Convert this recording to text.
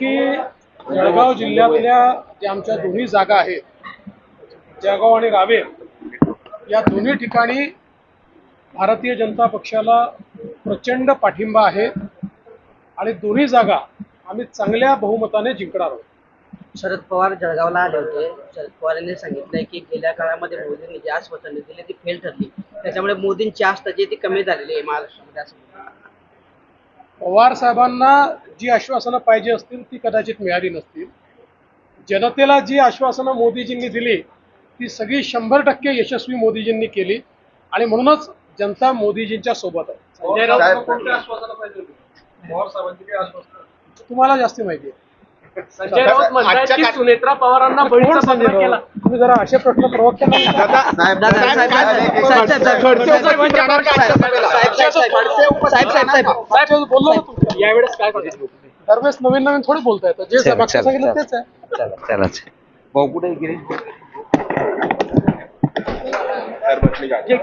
की जळगाव जिल्ह्यातल्या ज्या आमच्या दोन्ही जागा आहेत जळगाव आणि रावेर या दोन्ही ठिकाणी भारतीय जनता पक्षाला प्रचंड पाठिंबा आहे आणि दोन्ही जागा आम्ही चांगल्या बहुमताने जिंकणार आहोत. शरद पवार जळगावला आले होते. शरद पवार यांनी सांगितलंय की गेल्या काळामध्ये मोदींनी जी आश्वासने दिली ती फेल ठरली. त्याच्यामुळे मोदींची आस्था जी ती कमी झालेली आहे महाराष्ट्रामध्ये असं पवार साहेबांना जी आश्वासनं पाहिजे असतील ती कदाचित मिळाली नसतील जनतेला जी आश्वासनं मोदीजींनी दिली ती सगळी शंभर टक्के यशस्वी मोदीजींनी केली आणि म्हणूनच जनता मोदीजींच्या सोबत आहे तुम्हाला जास्त माहिती आहे संजय राऊत म्हणतात की सुनेत्रा पवारांना बळीचा संजय केला? तुम्ही जरा असे प्रश्न प्रवक्त्यांना विचारा. साहेब साहेब साहेब साहेब. बोललो ना तुम्ही. यावेळेस काय करायचं? दरवेळेस नवीन नवीन थोडी बोलताय जे चला, सांगितलं तेच आहे. चला चला भाऊ कुठे गिरीश?